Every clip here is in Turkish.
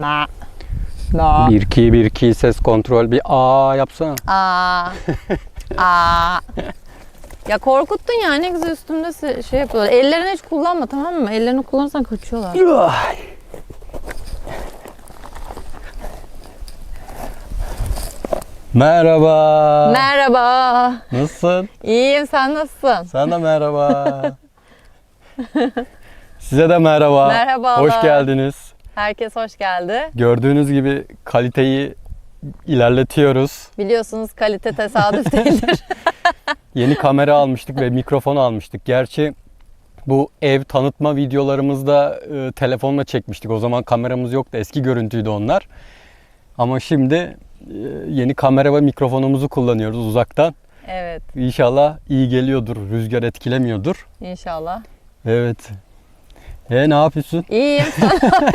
La. La. 1 2 1 2 ses kontrol bir a yapsana. Aa. Aa. Ya korkuttun ya ne güzel üstümde şey yapıyorlar. Ellerini hiç kullanma tamam mı? Ellerini kullanırsan kaçıyorlar. Merhaba. Merhaba. Nasılsın? İyiyim sen nasılsın? Sana merhaba. Size de merhaba. Merhabalar. Hoş geldiniz. Herkes hoş geldi. Gördüğünüz gibi kaliteyi ilerletiyoruz. Biliyorsunuz kalite tesadüf değildir. Yeni kamera almıştık ve mikrofon almıştık. Gerçi bu ev tanıtma videolarımızda e, telefonla çekmiştik. O zaman kameramız yoktu. Eski görüntüydü onlar. Ama şimdi e, yeni kamera ve mikrofonumuzu kullanıyoruz uzaktan. evet İnşallah iyi geliyordur. Rüzgar etkilemiyordur. inşallah. Evet. E ne yapıyorsun? İyiyim. ne,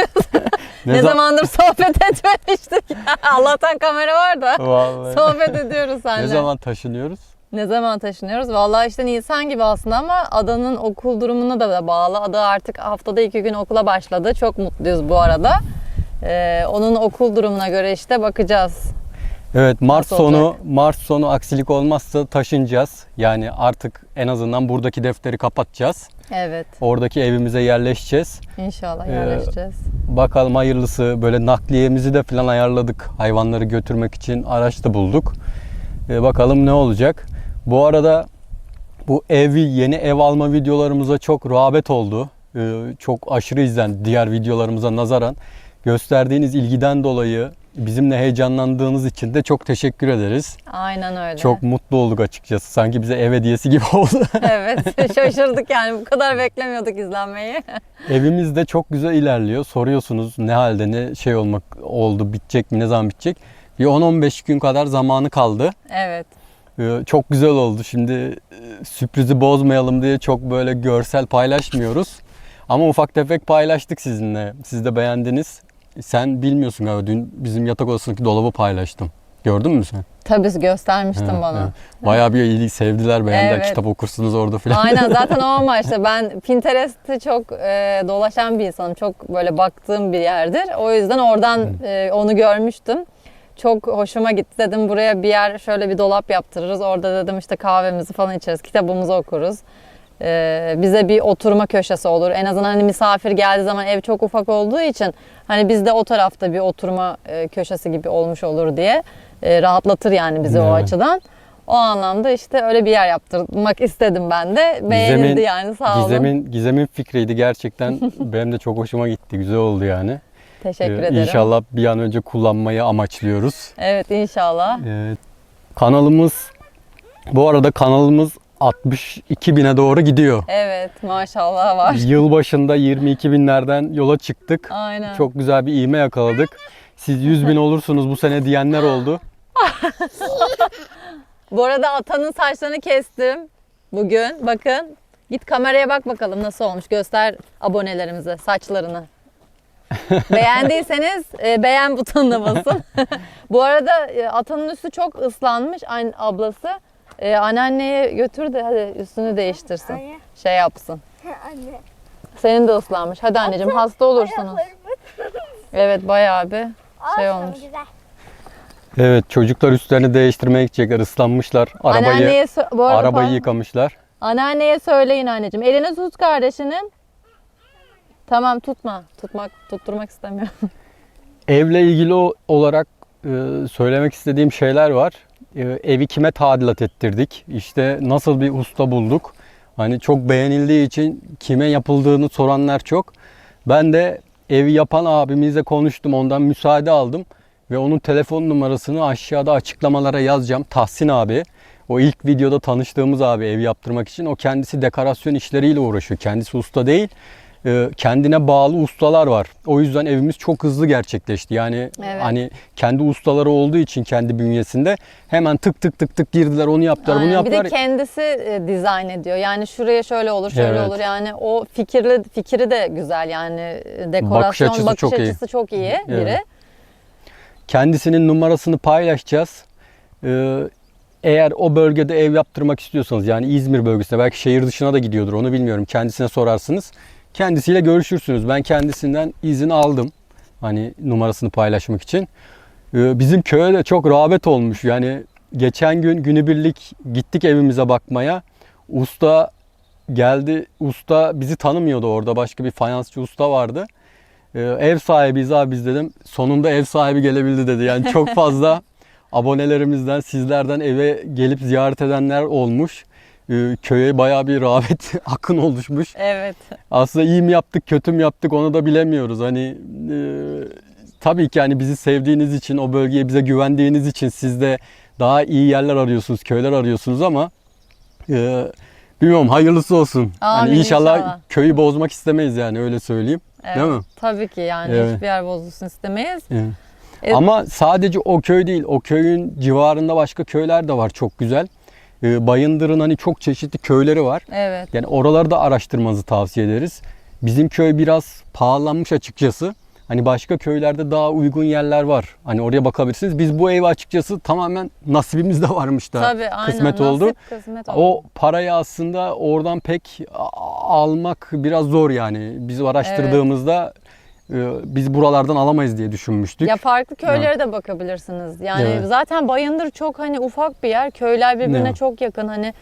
za- zamandır sohbet etmemiştik. Allah'tan kamera var da. Vallahi. Sohbet ediyoruz seninle. Ne zaman taşınıyoruz? Ne zaman taşınıyoruz? Vallahi işte Nisan gibi aslında ama adanın okul durumuna da bağlı. Ada artık haftada iki gün okula başladı. Çok mutluyuz bu arada. Ee, onun okul durumuna göre işte bakacağız. Evet Mart Nasıl sonu olacak? Mart sonu aksilik olmazsa taşınacağız. Yani artık en azından buradaki defteri kapatacağız. Evet Oradaki evimize yerleşeceğiz. inşallah Ee, yerleşeceğiz. Bakalım hayırlısı böyle nakliyemizi de falan ayarladık. Hayvanları götürmek için araç da bulduk. Ee, bakalım ne olacak. Bu arada bu evi yeni ev alma videolarımıza çok rağbet oldu. Ee, çok aşırı izlendi diğer videolarımıza nazaran. Gösterdiğiniz ilgiden dolayı bizimle heyecanlandığınız için de çok teşekkür ederiz. Aynen öyle. Çok mutlu olduk açıkçası. Sanki bize ev hediyesi gibi oldu. evet şaşırdık yani bu kadar beklemiyorduk izlenmeyi. Evimiz de çok güzel ilerliyor. Soruyorsunuz ne halde ne şey olmak oldu, bitecek mi, ne zaman bitecek? Bir 10-15 gün kadar zamanı kaldı. evet. Ee, Çok güzel oldu. Şimdi e, sürprizi bozmayalım diye çok böyle görsel paylaşmıyoruz. Ama ufak tefek paylaştık sizinle. Siz de beğendiniz. Sen bilmiyorsun galiba dün bizim yatak odasındaki dolabı paylaştım. Gördün mü sen? Tabii göstermiştin Ha, bana. Bayağı bir ilgi sevdiler, beğendiler. Evet. Kitap okursunuz orada falan. Aynen zaten o amaçla ben Pinterest'i çok e, dolaşan bir insanım. Çok böyle baktığım bir yerdir. O yüzden oradan e, onu görmüştüm. Çok hoşuma gitti. Dedim buraya bir yer şöyle bir dolap yaptırırız. Orada dedim işte kahvemizi falan içeriz, kitabımızı okuruz. E, bize bir oturma köşesi olur. En azından hani misafir geldiği zaman ev çok ufak olduğu için hani bizde o tarafta bir oturma e, köşesi gibi olmuş olur diye e, rahatlatır yani bizi o Evet. açıdan. O anlamda işte öyle bir yer yaptırmak istedim ben de. Beğenildi Gizem'in- yani sağ olun. Gizem'in, Gizem'in fikriydi gerçekten. Benim de çok hoşuma gitti. Güzel oldu yani. Teşekkür Ee, ederim. İnşallah bir an önce kullanmayı amaçlıyoruz. Evet inşallah. Evet. Kanalımız bu arada kanalımız 62 bine doğru gidiyor. Evet maşallah var. Yılbaşında 22 binlerden yola çıktık. Aynen. Çok güzel bir ivme yakaladık. Siz 100 bin olursunuz bu sene diyenler oldu. Bu arada atanın saçlarını kestim bugün. Bakın. Git kameraya bak bakalım nasıl olmuş. Göster abonelerimize saçlarını. Beğendiyseniz e, beğen butonuna basın. Bu arada e, atanın üstü çok ıslanmış. Aynı ablası. E, anneanneye götür de hadi üstünü değiştirsin. Anne. Şey yapsın. Anne. Senin de ıslanmış. Hadi anneciğim hasta olursunuz. Evet bayağı bir şey Olsun, olmuş. Güzel. Evet çocuklar üstlerini değiştirmeye gidecekler. ıslanmışlar. Arabayı, Anneanneye sö- bu arada arabayı pardon. yıkamışlar. Anneanneye söyleyin anneciğim. Elini tut kardeşinin. Tamam tutma. Tutmak, tutturmak istemiyorum. Evle ilgili o- olarak e, söylemek istediğim şeyler var. E, evi kime tadilat ettirdik? İşte nasıl bir usta bulduk? Hani çok beğenildiği için kime yapıldığını soranlar çok. Ben de evi yapan abimizle konuştum. Ondan müsaade aldım. Ve onun telefon numarasını aşağıda açıklamalara yazacağım. Tahsin abi. O ilk videoda tanıştığımız abi ev yaptırmak için. O kendisi dekorasyon işleriyle uğraşıyor. Kendisi usta değil. E, kendine bağlı ustalar var. O yüzden evimiz çok hızlı gerçekleşti. Yani Evet. hani kendi ustaları olduğu için kendi bünyesinde hemen tık tık tık tık girdiler onu yaptılar bunu Aynen. Bir yaptılar. de kendisi e, dizayn ediyor. Yani şuraya şöyle olur, şöyle Evet. olur. Yani o fikirli fikri de güzel. Yani dekorasyon Bakış açısı bakış çok iyi. açısı çok iyi biri. Evet. Kendisinin numarasını paylaşacağız. Ee, eğer o bölgede ev yaptırmak istiyorsanız yani İzmir bölgesinde belki şehir dışına da gidiyordur onu bilmiyorum. Kendisine sorarsınız. Kendisiyle görüşürsünüz. Ben kendisinden izin aldım. Hani numarasını paylaşmak için. Ee, Bizim köye de çok rağbet olmuş. Yani geçen gün günübirlik gittik evimize bakmaya. Usta geldi. Usta bizi tanımıyordu orada. Başka bir fayansçı usta vardı. Ee, Ev sahibiyiz abi biz dedim. Sonunda ev sahibi gelebildi dedi. Yani çok fazla abonelerimizden, sizlerden eve gelip ziyaret edenler olmuş. Ee, Köye bayağı bir rağbet akın oluşmuş. Evet. Aslında iyi mi yaptık, kötü mü yaptık onu da bilemiyoruz. Hani e, tabii ki hani bizi sevdiğiniz için, o bölgeye bize güvendiğiniz için siz de daha iyi yerler arıyorsunuz, köyler arıyorsunuz ama e, bilmiyorum hayırlısı olsun. hani Amin, inşallah, inşallah. köyü bozmak istemeyiz yani öyle söyleyeyim. evet. Değil mi? Tabii ki yani Evet. hiçbir yer bozulsun istemeyiz. Evet. E- Ama sadece o köy değil, o köyün civarında başka köyler de var çok güzel. E, Bayındır'ın hani çok çeşitli köyleri var. Evet. Yani oraları da araştırmanızı tavsiye ederiz. Bizim köy biraz pahalanmış açıkçası. Hani başka köylerde daha uygun yerler var. Hani oraya bakabilirsiniz. Biz bu evi açıkçası tamamen nasibimizde varmış da Tabii aynen. kısmet Nasip, oldu. Kısmet oldu. O parayı aslında oradan pek almak biraz zor yani. Biz araştırdığımızda e, biz buralardan alamayız diye düşünmüştük. Ya farklı köylere de bakabilirsiniz. Yani Evet. zaten Bayındır çok hani ufak bir yer. Köyler birbirine Evet. çok yakın. Hani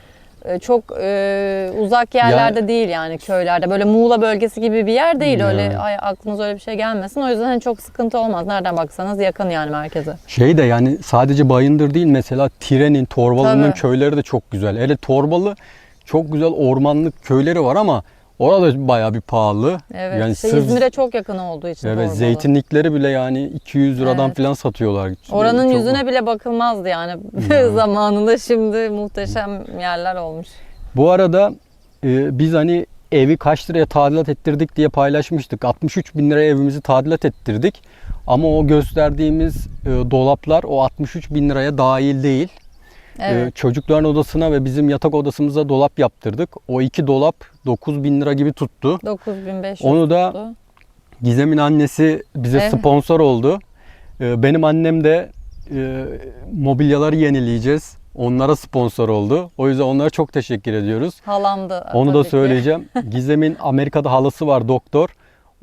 e, çok e, uzak yerlerde değil yani köylerde. Böyle Muğla bölgesi gibi bir yer değil. Öyle Yani. ay, aklınıza öyle bir şey gelmesin. O yüzden hani çok sıkıntı olmaz. Nereden baksanız yakın yani merkeze. Şey de yani sadece Bayındır değil mesela Tire'nin, Torbalı'nın Tabii. köyleri de çok güzel. Hele Torbalı çok güzel ormanlık köyleri var ama orada bayağı bir pahalı. Evet. Yani işte sırf- İzmir'e çok yakın olduğu için Evet, Torbalı. zeytinlikleri bile yani 200 liradan Evet. falan satıyorlar. Oranın Çok- yüzüne bile bakılmazdı yani Yani. zamanında şimdi muhteşem yerler olmuş. Bu arada e, biz hani evi kaç liraya tadilat ettirdik diye paylaşmıştık. 63 bin liraya evimizi tadilat ettirdik. Ama o gösterdiğimiz e, dolaplar o 63 bin liraya dahil değil. E, Evet. çocukların odasına ve bizim yatak odasımıza dolap yaptırdık. O iki dolap 9 bin lira gibi tuttu. 9500 Onu da tuttu. Gizem'in annesi bize Evet. sponsor oldu. E, benim annem de e, mobilyaları yenileyeceğiz. Onlara sponsor oldu. O yüzden onlara çok teşekkür ediyoruz. halamdı. Onu da söyleyeceğim. Gizem'in Amerika'da halası var doktor.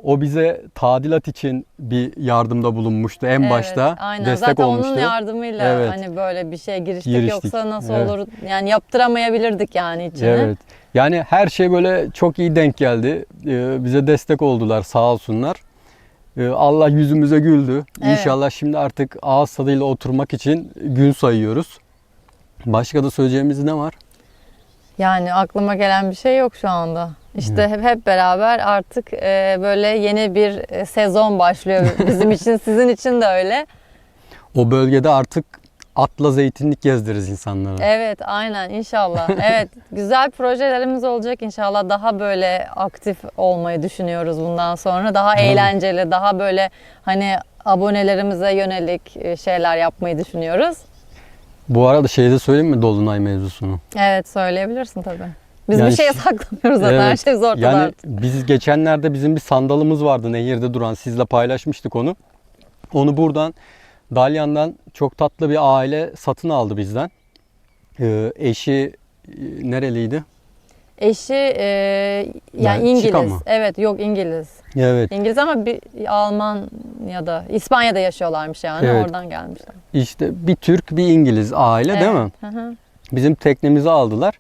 O bize tadilat için bir yardımda bulunmuştu en Evet, başta. Aynen. Destek Zaten olmuştu. onun yardımıyla Evet. hani böyle bir şey giriştik, Giriştik. yoksa nasıl Evet. olur? Yani yaptıramayabilirdik yani içine. Evet. Yani her şey böyle çok iyi denk geldi. Ee, bize destek oldular sağ olsunlar. Ee, Allah yüzümüze güldü. Evet. İnşallah şimdi artık ağız tadıyla oturmak için gün sayıyoruz. Başka da söyleyeceğimiz ne var? Yani aklıma gelen bir şey yok şu anda. İşte hep, hep beraber artık e, böyle yeni bir e, sezon başlıyor bizim için, sizin için de öyle. O bölgede artık atla zeytinlik gezdiririz insanlara. Evet, aynen inşallah. Evet, güzel projelerimiz olacak inşallah. Daha böyle aktif olmayı düşünüyoruz bundan sonra. Daha Evet. eğlenceli, daha böyle hani abonelerimize yönelik e, şeyler yapmayı düşünüyoruz. Bu arada şeyde söyleyeyim mi Dolunay mevzusunu? Evet, söyleyebilirsin tabii. Biz Yani bir şeye saklamıyoruz zaten. Her Evet, şey ortada Yani artık. biz geçenlerde bizim bir sandalımız vardı nehirde duran. Sizle paylaşmıştık onu. Onu buradan Dalyan'dan çok tatlı bir aile satın aldı bizden. Ee, eşi e, nereliydi? Eşi e, yani Belçika İngiliz. Evet, yok İngiliz. Evet. İngiliz ama bir Alman ya da İspanya'da yaşıyorlarmış yani. Evet. Oradan gelmişler. İşte bir Türk bir İngiliz aile değil mi? Evet, hı hı. Bizim teknemizi aldılar.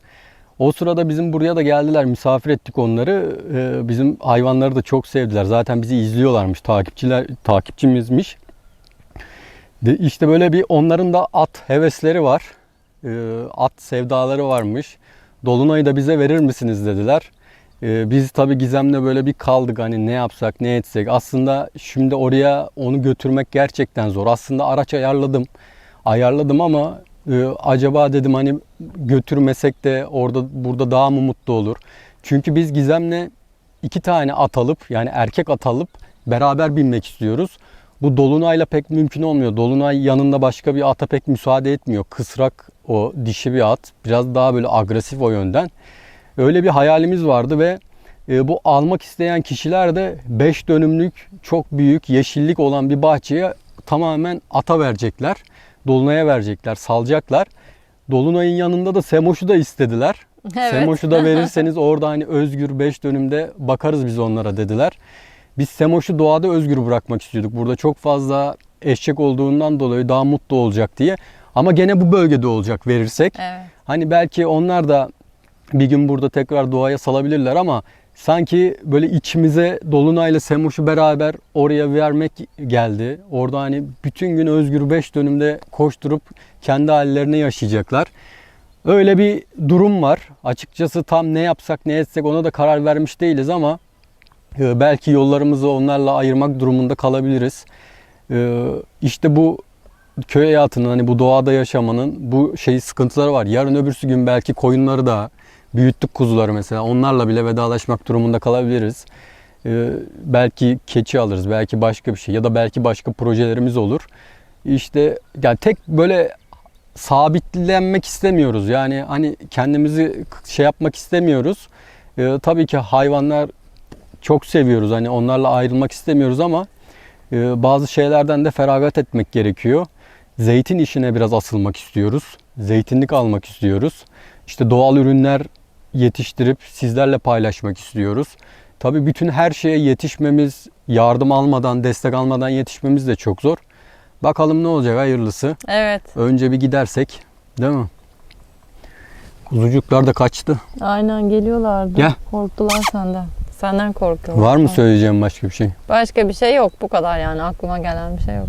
O sırada bizim buraya da geldiler. Misafir ettik onları. Ee, bizim hayvanları da çok sevdiler. Zaten bizi izliyorlarmış. Takipçiler takipçimizmiş. De işte böyle bir onların da at hevesleri var. Ee, at sevdaları varmış. Dolunay'ı da bize verir misiniz dediler. Ee, biz tabi Gizem'le böyle bir kaldık hani ne yapsak ne etsek. Aslında şimdi oraya onu götürmek gerçekten zor. Aslında araç ayarladım. Ayarladım ama e, acaba dedim hani götürmesek de orada burada daha mı mutlu olur? Çünkü biz Gizem'le iki tane at alıp yani erkek at alıp beraber binmek istiyoruz. Bu Dolunay'la pek mümkün olmuyor. Dolunay yanında başka bir ata pek müsaade etmiyor. Kısrak o dişi bir at. Biraz daha böyle agresif o yönden. Öyle bir hayalimiz vardı ve e, bu almak isteyen kişiler de 5 dönümlük çok büyük yeşillik olan bir bahçeye tamamen ata verecekler. Dolunay'a verecekler, salacaklar. Dolunay'ın yanında da Semoş'u da istediler. Evet. Semoş'u da verirseniz orada hani özgür 5 dönümde bakarız biz onlara dediler. Biz Semoş'u doğada özgür bırakmak istiyorduk. Burada çok fazla eşek olduğundan dolayı daha mutlu olacak diye. Ama gene bu bölgede olacak verirsek. Evet. Hani belki onlar da bir gün burada tekrar doğaya salabilirler ama sanki böyle içimize Dolunay'la Semoş'u beraber oraya vermek geldi. Orada hani bütün gün özgür 5 dönümde koşturup kendi hallerini yaşayacaklar. Öyle bir durum var. Açıkçası tam ne yapsak ne etsek ona da karar vermiş değiliz ama e, belki yollarımızı onlarla ayırmak durumunda kalabiliriz. E, İşte bu köy hayatının hani bu doğada yaşamanın bu şey sıkıntıları var. Yarın öbürsü gün belki koyunları da büyüttük kuzuları mesela onlarla bile vedalaşmak durumunda kalabiliriz. Ee, belki keçi alırız, belki başka bir şey ya da belki başka projelerimiz olur. İşte yani tek böyle sabitlenmek istemiyoruz. Yani hani kendimizi şey yapmak istemiyoruz. Ee, tabii ki hayvanlar çok seviyoruz. Hani onlarla ayrılmak istemiyoruz ama e, bazı şeylerden de feragat etmek gerekiyor. Zeytin işine biraz asılmak istiyoruz. Zeytinlik almak istiyoruz. İşte doğal ürünler yetiştirip sizlerle paylaşmak istiyoruz. Tabii bütün her şeye yetişmemiz, yardım almadan, destek almadan yetişmemiz de çok zor. Bakalım ne olacak hayırlısı. Evet. Önce bir gidersek, değil mi? Kuzucuklar da kaçtı. Aynen geliyorlardı. Gel. Korktular senden. Senden korkuyorlar. Var mı söyleyeceğim başka bir şey? Başka bir şey yok. Bu kadar yani aklıma gelen bir şey yok.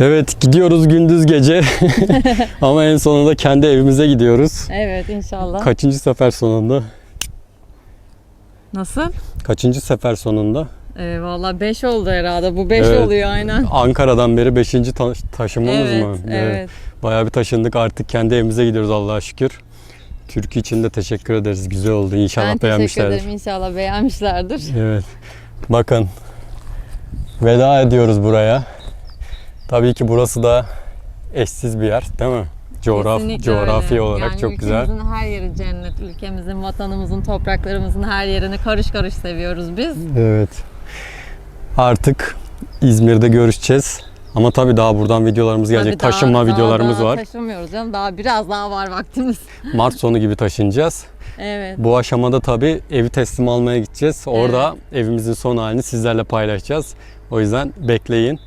Evet gidiyoruz gündüz gece ama en sonunda kendi evimize gidiyoruz. Evet inşallah. Kaçıncı sefer sonunda? Nasıl? Kaçıncı sefer sonunda? Ee, Valla 5 oldu herhalde. Bu 5 Evet. oluyor aynen. Ankara'dan beri 5. taşınmamız Evet, mı? evet. Bayağı bir taşındık artık kendi evimize gidiyoruz Allah'a şükür. Türkiye için de teşekkür ederiz. Güzel oldu. İnşallah ben teşekkür beğenmişlerdir. ederim. İnşallah beğenmişlerdir. Evet. Bakın veda ediyoruz buraya. Tabii ki burası da eşsiz bir yer değil mi? Coğraf, Kesinlikle coğrafi öyle. olarak yani çok güzel. Ülkemizin her yeri cennet. Ülkemizin, vatanımızın, topraklarımızın her yerini karış karış seviyoruz biz. Evet. Artık İzmir'de görüşeceğiz. Ama tabii daha buradan videolarımız gelecek. Tabii daha- Taşınma daha- videolarımız daha var. Taşımıyoruz canım. Daha biraz daha var vaktimiz. Mart sonu gibi taşınacağız. Evet. Bu aşamada tabii evi teslim almaya gideceğiz. Orada evimizin son halini sizlerle paylaşacağız. O yüzden bekleyin.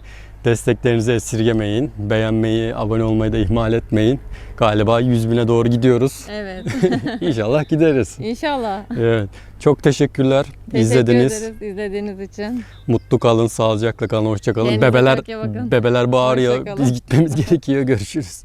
Desteklerinizi esirgemeyin. Beğenmeyi, abone olmayı da ihmal etmeyin. Galiba 100 bine doğru gidiyoruz. Evet. İnşallah gideriz. İnşallah. Evet. Çok teşekkürler. Teşekkür İzlediniz. ederiz izlediğiniz için. Mutlu kalın, sağlıcakla kalın, hoşça kalın. Kendinize Bebeler çok iyi bakın. bebeler bağırıyor. Hoşça kalın. Biz gitmemiz gerekiyor. Görüşürüz.